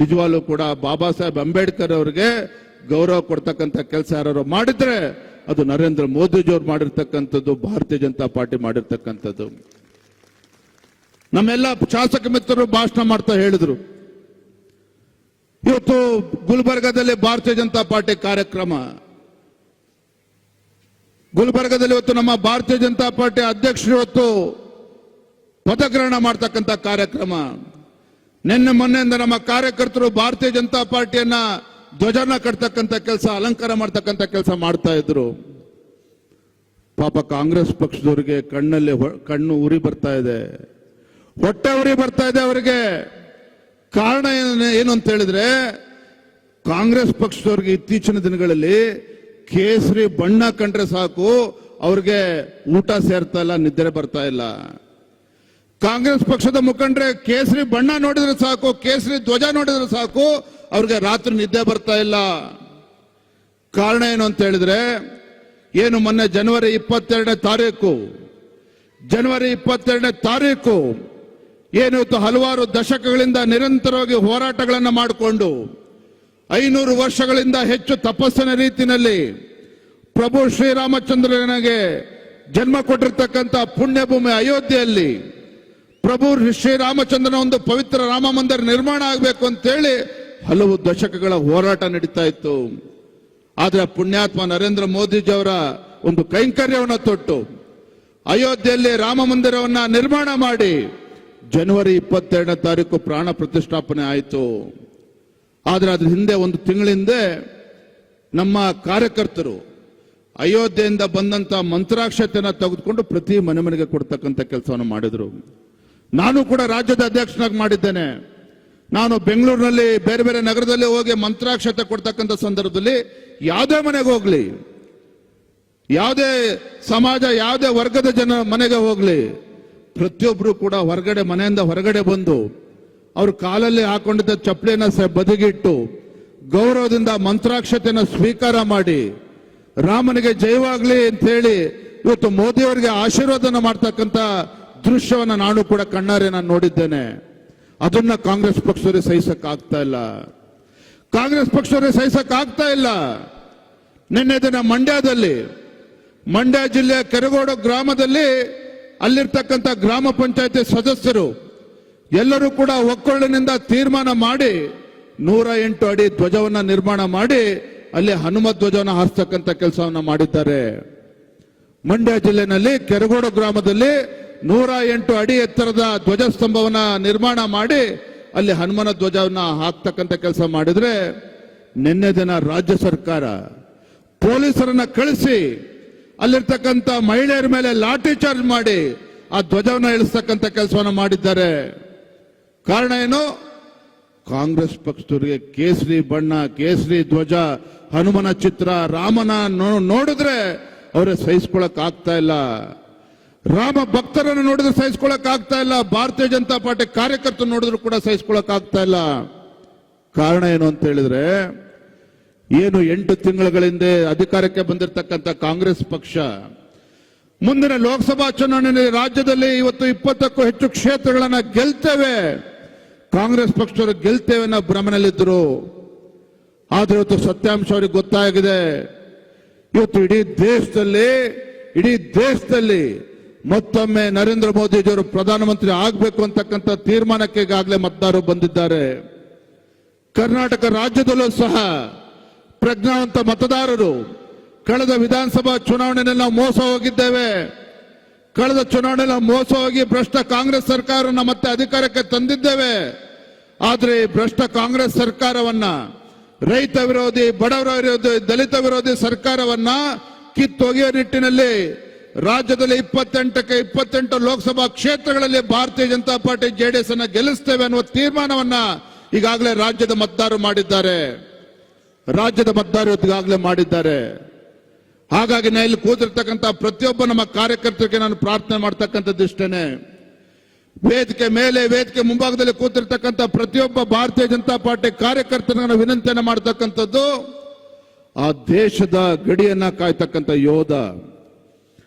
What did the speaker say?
ನಿಜವಾಗ್ಲೂ ಕೂಡ ಬಾಬಾ ಸಾಹೇಬ್ ಅಂಬೇಡ್ಕರ್ ಅವರಿಗೆ ಗೌರವ ಕೊಡ್ತಕ್ಕಂಥ ಕೆಲಸ ಯಾರು ಮಾಡಿದ್ರೆ ಅದು ನರೇಂದ್ರ ಮೋದಿಜಿಯವ್ರು ಮಾಡಿರ್ತಕ್ಕಂಥದ್ದು, ಭಾರತೀಯ ಜನತಾ ಪಾರ್ಟಿ ಮಾಡಿರ್ತಕ್ಕಂಥದ್ದು. ನಮ್ಮೆಲ್ಲ ಶಾಸಕ ಮಿತ್ರರು ಭಾಷಣ ಮಾಡ್ತಾ ಹೇಳಿದ್ರು. ಇವತ್ತು ಗುಲ್ಬರ್ಗದಲ್ಲಿ ಭಾರತೀಯ ಜನತಾ ಪಾರ್ಟಿ ಕಾರ್ಯಕ್ರಮ. ಗುಲ್ಬರ್ಗದಲ್ಲಿ ಇವತ್ತು ನಮ್ಮ ಭಾರತೀಯ ಜನತಾ ಪಾರ್ಟಿ ಅಧ್ಯಕ್ಷರು ಇವತ್ತು ಪದಗ್ರಹಣ ಮಾಡ್ತಕ್ಕಂಥ ಕಾರ್ಯಕ್ರಮ. ನಿನ್ನೆ ಮೊನ್ನೆಯಿಂದ ನಮ್ಮ ಕಾರ್ಯಕರ್ತರು ಭಾರತೀಯ ಜನತಾ ಪಾರ್ಟಿಯನ್ನ ಧ್ವಜನ ಕಟ್ತಕ್ಕಂಥ ಕೆಲಸ, ಅಲಂಕಾರ ಮಾಡ್ತಕ್ಕಂಥ ಕೆಲಸ ಮಾಡ್ತಾ ಇದ್ರು. ಪಾಪ ಕಾಂಗ್ರೆಸ್ ಪಕ್ಷದವರಿಗೆ ಕಣ್ಣಲ್ಲಿ ಕಣ್ಣು ಉರಿ ಬರ್ತಾ ಇದೆ. ಹೊಟ್ಟೆ ಉರಿ ಬರ್ತಾ ಇದೆ ಅವರಿಗೆ. ಕಾರಣ ಏನು ಏನು ಅಂತ ಹೇಳಿದ್ರೆ, ಕಾಂಗ್ರೆಸ್ ಪಕ್ಷದವ್ರಿಗೆ ಇತ್ತೀಚಿನ ದಿನಗಳಲ್ಲಿ ಕೇಸರಿ ಬಣ್ಣ ಕಂಡ್ರೆ ಸಾಕು, ಅವ್ರಿಗೆ ಊಟ ಸೇರ್ತಾ ಇಲ್ಲ, ನಿದ್ರೆ ಬರ್ತಾ ಇಲ್ಲ. ಕಾಂಗ್ರೆಸ್ ಪಕ್ಷದ ಮುಖಂಡ್ರೆ, ಕೇಸರಿ ಬಣ್ಣ ನೋಡಿದ್ರೆ ಸಾಕು, ಕೇಸರಿ ಧ್ವಜ ನೋಡಿದ್ರೆ ಸಾಕು, ಅವ್ರಿಗೆ ರಾತ್ರಿ ನಿದ್ದೆ ಬರ್ತಾ ಇಲ್ಲ. ಕಾರಣ ಏನು ಅಂತ ಹೇಳಿದ್ರೆ, ಏನು ಮೊನ್ನೆ ಜನವರಿ ಇಪ್ಪತ್ತೆರಡನೇ ತಾರೀಕು, ಜನವರಿ ಇಪ್ಪತ್ತೆರಡನೇ ತಾರೀಕು, ಏನು ಹಲವಾರು ದಶಕಗಳಿಂದ ನಿರಂತರವಾಗಿ ಹೋರಾಟಗಳನ್ನು ಮಾಡಿಕೊಂಡು, ಐನೂರು ವರ್ಷಗಳಿಂದ ಹೆಚ್ಚು ತಪಸ್ಸಿನ ರೀತಿಯಲ್ಲಿ ಪ್ರಭು ಶ್ರೀರಾಮಚಂದ್ರನಿಗೆ ಜನ್ಮ ಕೊಟ್ಟಿರ್ತಕ್ಕಂಥ ಪುಣ್ಯಭೂಮಿ ಅಯೋಧ್ಯೆಯಲ್ಲಿ ಪ್ರಭು ಶ್ರೀರಾಮಚಂದ್ರನ ಒಂದು ಪವಿತ್ರ ರಾಮ ಮಂದಿರ ನಿರ್ಮಾಣ ಆಗಬೇಕು ಅಂತೇಳಿ ಹಲವು ದಶಕಗಳ ಹೋರಾಟ ನಡೀತಾ ಇತ್ತು. ಆದ್ರೆ ಪುಣ್ಯಾತ್ಮ ನರೇಂದ್ರ ಮೋದಿಜಿಯವರ ಒಂದು ಕೈಂಕರ್ಯವನ್ನು ತೊಟ್ಟು ಅಯೋಧ್ಯೆಯಲ್ಲಿ ರಾಮ ಮಂದಿರವನ್ನ ನಿರ್ಮಾಣ ಮಾಡಿ ಜನವರಿ ಇಪ್ಪತ್ತೆರಡನೇ ತಾರೀಕು ಪ್ರಾಣ ಪ್ರತಿಷ್ಠಾಪನೆ ಆಯಿತು. ಆದ್ರೆ ಅದ್ರ ಹಿಂದೆ ಒಂದು ತಿಂಗಳಿಂದೆ ನಮ್ಮ ಕಾರ್ಯಕರ್ತರು ಅಯೋಧ್ಯೆಯಿಂದ ಬಂದಂತ ಮಂತ್ರಾಕ್ಷತೆಯನ್ನು ತೆಗೆದುಕೊಂಡು ಪ್ರತಿ ಮನೆ ಮನೆಗೆ ಕೊಡ್ತಕ್ಕಂಥ ಕೆಲಸವನ್ನು ಮಾಡಿದ್ರು. ನಾನು ಕೂಡ ರಾಜ್ಯದ ಅಧ್ಯಕ್ಷನಾಗಿ ಮಾಡಿದ್ದೇನೆ. ನಾನು ಬೆಂಗಳೂರಿನಲ್ಲಿ ಬೇರೆ ಬೇರೆ ನಗರದಲ್ಲಿ ಹೋಗಿ ಮಂತ್ರಾಕ್ಷತೆ ಕೊಡ್ತಕ್ಕಂಥ ಸಂದರ್ಭದಲ್ಲಿ ಯಾವುದೇ ಮನೆಗೆ ಹೋಗ್ಲಿ. ಯಾವುದೇ ಸಮಾಜ, ಯಾವುದೇ ವರ್ಗದ ಜನ ಮನೆಗೆ ಹೋಗ್ಲಿ. ಪ್ರತಿಯೊಬ್ರು ಕೂಡ ಹೊರಗಡೆ, ಮನೆಯಿಂದ ಹೊರಗಡೆ ಬಂದು ಅವ್ರ ಕಾಲಲ್ಲಿ ಹಾಕೊಂಡಿದ್ದ ಚಪ್ಪಲಿನ ಬದಿಗಿಟ್ಟು ಗೌರವದಿಂದ ಮಂತ್ರಾಕ್ಷತೆಯನ್ನು ಸ್ವೀಕಾರ ಮಾಡಿ, ರಾಮನಿಗೆ ಜಯವಾಗ್ಲಿ ಅಂತ ಹೇಳಿ ಇವತ್ತು ಮೋದಿಯವರಿಗೆ ಆಶೀರ್ವಾದನ ಮಾಡ್ತಕ್ಕಂಥ ದೃಶ್ಯವನ್ನ ನಾನು ಕೂಡ ಕಣ್ಣಾರೆ ನಾನು ನೋಡಿದ್ದೇನೆ. ಅದನ್ನ ಕಾಂಗ್ರೆಸ್ ಪಕ್ಷವರೇ ಸಹಿಸಕ್ ಆಗ್ತಾ ಇಲ್ಲ. ಕಾಂಗ್ರೆಸ್ ಪಕ್ಷವರೇ ಸಹಿಸಕ್ ಆಗ್ತಾ ಇಲ್ಲ. ನಿನ್ನೆ ದಿನ ಮಂಡ್ಯದಲ್ಲಿ, ಮಂಡ್ಯ ಜಿಲ್ಲೆಯ ಕೆರಗೋಡು ಗ್ರಾಮದಲ್ಲಿ ಅಲ್ಲಿರ್ತಕ್ಕಂಥ ಗ್ರಾಮ ಪಂಚಾಯತಿ ಸದಸ್ಯರು ಎಲ್ಲರೂ ಕೂಡ ಒಕ್ಕೊಳ್ಳಿನಿಂದ ತೀರ್ಮಾನ ಮಾಡಿ ನೂರ ಎಂಟು ಅಡಿ ಧ್ವಜವನ್ನ ನಿರ್ಮಾಣ ಮಾಡಿ ಅಲ್ಲಿ ಹನುಮ ಧ್ವಜವನ್ನು ಹಾರಿಸ್ತಕ್ಕಂಥ ಕೆಲಸವನ್ನ ಮಾಡಿದ್ದಾರೆ. ಮಂಡ್ಯ ಜಿಲ್ಲೆನಲ್ಲಿ, ಕೆರಗೋಡು ಗ್ರಾಮದಲ್ಲಿ ನೂರ ಎಂಟು ಅಡಿ ಎತ್ತರದ ಧ್ವಜಸ್ತಂಭವನ್ನ ನಿರ್ಮಾಣ ಮಾಡಿ ಅಲ್ಲಿ ಹನುಮನ ಧ್ವಜವನ್ನ ಹಾಕ್ತಕ್ಕಂಥ ಕೆಲಸ ಮಾಡಿದ್ರೆ ನಿನ್ನೆ ದಿನ ರಾಜ್ಯ ಸರ್ಕಾರ ಪೊಲೀಸರನ್ನ ಕಳಿಸಿ ಅಲ್ಲಿರ್ತಕ್ಕಂಥ ಮಹಿಳೆಯರ ಮೇಲೆ ಲಾಠಿ ಚಾರ್ಜ್ ಮಾಡಿ ಆ ಧ್ವಜವನ್ನ ಇಳಿಸ್ತಕ್ಕಂಥ ಕೆಲಸವನ್ನ ಮಾಡಿದ್ದಾರೆ. ಕಾರಣ ಏನು? ಕಾಂಗ್ರೆಸ್ ಪಕ್ಷದವರಿಗೆ ಕೇಸರಿ ಬಣ್ಣ, ಕೇಸರಿ ಧ್ವಜ, ಹನುಮನ ಚಿತ್ರ, ರಾಮನ ನೋಡಿದ್ರೆ ಅವರೇ ಸಹಿಸ್ಕೊಳಕ್ ಆಗ್ತಾ ಇಲ್ಲ. ರಾಮ ಭಕ್ತರನ್ನು ನೋಡಿದ್ರೆ ಸಹಿಸ್ಕೊಳಕ್ ಆಗ್ತಾ ಇಲ್ಲ. ಭಾರತೀಯ ಜನತಾ ಪಾರ್ಟಿ ಕಾರ್ಯಕರ್ತರು ನೋಡಿದ್ರು ಕೂಡ ಸಹಿಸ್ಕೊಳಕ್ ಆಗ್ತಾ ಇಲ್ಲ. ಕಾರಣ ಏನು ಅಂತ ಹೇಳಿದ್ರೆ, ಏನು ಎಂಟು ತಿಂಗಳುಗಳಿಂದ ಅಧಿಕಾರಕ್ಕೆ ಬಂದಿರತಕ್ಕಂತ ಕಾಂಗ್ರೆಸ್ ಪಕ್ಷ, ಮುಂದಿನ ಲೋಕಸಭಾ ಚುನಾವಣೆಯಲ್ಲಿ ರಾಜ್ಯದಲ್ಲಿ ಇವತ್ತು ಇಪ್ಪತ್ತಕ್ಕೂ ಹೆಚ್ಚು ಕ್ಷೇತ್ರಗಳನ್ನ ಗೆಲ್ತೇವೆ. ಕಾಂಗ್ರೆಸ್ ಪಕ್ಷದವರು ಗೆಲ್ತೇವೆ ಅನ್ನೋ ಭ್ರಮನಲ್ಲಿದ್ದರು ಆದ್ರೆ ಇವತ್ತು ಸತ್ಯಾಂಶ ಅವ್ರಿಗೆ ಗೊತ್ತಾಗಿದೆ. ಇವತ್ತು ಇಡೀ ದೇಶದಲ್ಲಿ ಇಡೀ ದೇಶದಲ್ಲಿ ಮತ್ತೊಮ್ಮೆ ನರೇಂದ್ರ ಮೋದಿಜಿಯವರು ಪ್ರಧಾನಮಂತ್ರಿ ಆಗಬೇಕು ಅಂತಕ್ಕಂಥ ತೀರ್ಮಾನಕ್ಕೆ ಈಗಾಗಲೇ ಮತದಾರರು ಬಂದಿದ್ದಾರೆ. ಕರ್ನಾಟಕ ರಾಜ್ಯದಲ್ಲೂ ಸಹ ಪ್ರಜ್ಞಾವಂತ ಮತದಾರರು ಕಳೆದ ವಿಧಾನಸಭಾ ಚುನಾವಣೆಯಲ್ಲಿ ನಾವು ಮೋಸ ಹೋಗಿದ್ದೇವೆ. ಕಳೆದ ಚುನಾವಣೆಯಲ್ಲಿ ನಾವು ಮೋಸ ಹೋಗಿ ಭ್ರಷ್ಟ ಕಾಂಗ್ರೆಸ್ ಸರ್ಕಾರವನ್ನು ಮತ್ತೆ ಅಧಿಕಾರಕ್ಕೆ ತಂದಿದ್ದೇವೆ. ಆದರೆ ಭ್ರಷ್ಟ ಕಾಂಗ್ರೆಸ್ ಸರ್ಕಾರವನ್ನ ರೈತ ವಿರೋಧಿ, ಬಡವರ ವಿರೋಧಿ, ದಲಿತ ವಿರೋಧಿ ಸರ್ಕಾರವನ್ನ ಕಿತ್ತೊಗೆಯುವ ನಿಟ್ಟಿನಲ್ಲಿ ರಾಜ್ಯದಲ್ಲಿ ಇಪ್ಪತ್ತೆಂಟಕ್ಕೆ ಇಪ್ಪತ್ತೆಂಟು ಲೋಕಸಭಾ ಕ್ಷೇತ್ರಗಳಲ್ಲಿ ಭಾರತೀಯ ಜನತಾ ಪಾರ್ಟಿ ಜೆಡಿಎಸ್ ಅನ್ನ ಗೆಲ್ಲಿಸ್ತೇವೆ ಅನ್ನುವ ತೀರ್ಮಾನವನ್ನ ಈಗಾಗಲೇ ರಾಜ್ಯದ ಮತದಾರರು ಮಾಡಿದ್ದಾರೆ. ರಾಜ್ಯದ ಮತದಾರರು ಈಗಾಗಲೇ ಮಾಡಿದ್ದಾರೆ. ಹಾಗಾಗಿ ನಾ ಇಲ್ಲಿ ಕೂತಿರ್ತಕ್ಕಂಥ ಪ್ರತಿಯೊಬ್ಬ ನಮ್ಮ ಕಾರ್ಯಕರ್ತರಿಗೆ ನಾನು ಪ್ರಾರ್ಥನೆ ಮಾಡ್ತಕ್ಕಂಥದ್ದು ಇಷ್ಟೇನೆ. ವೇದಿಕೆ ಮೇಲೆ, ವೇದಿಕೆ ಮುಂಭಾಗದಲ್ಲಿ ಕೂತಿರ್ತಕ್ಕಂಥ ಪ್ರತಿಯೊಬ್ಬ ಭಾರತೀಯ ಜನತಾ ಪಾರ್ಟಿ ಕಾರ್ಯಕರ್ತರನ್ನು ವಿನಂತಿಯನ್ನು ಮಾಡತಕ್ಕಂಥದ್ದು ಮಾಡ್ತಕ್ಕಂಥದ್ದು, ಆ ದೇಶದ ಗಡಿಯನ್ನ ಕಾಯ್ತಕ್ಕಂಥ ಯೋಧ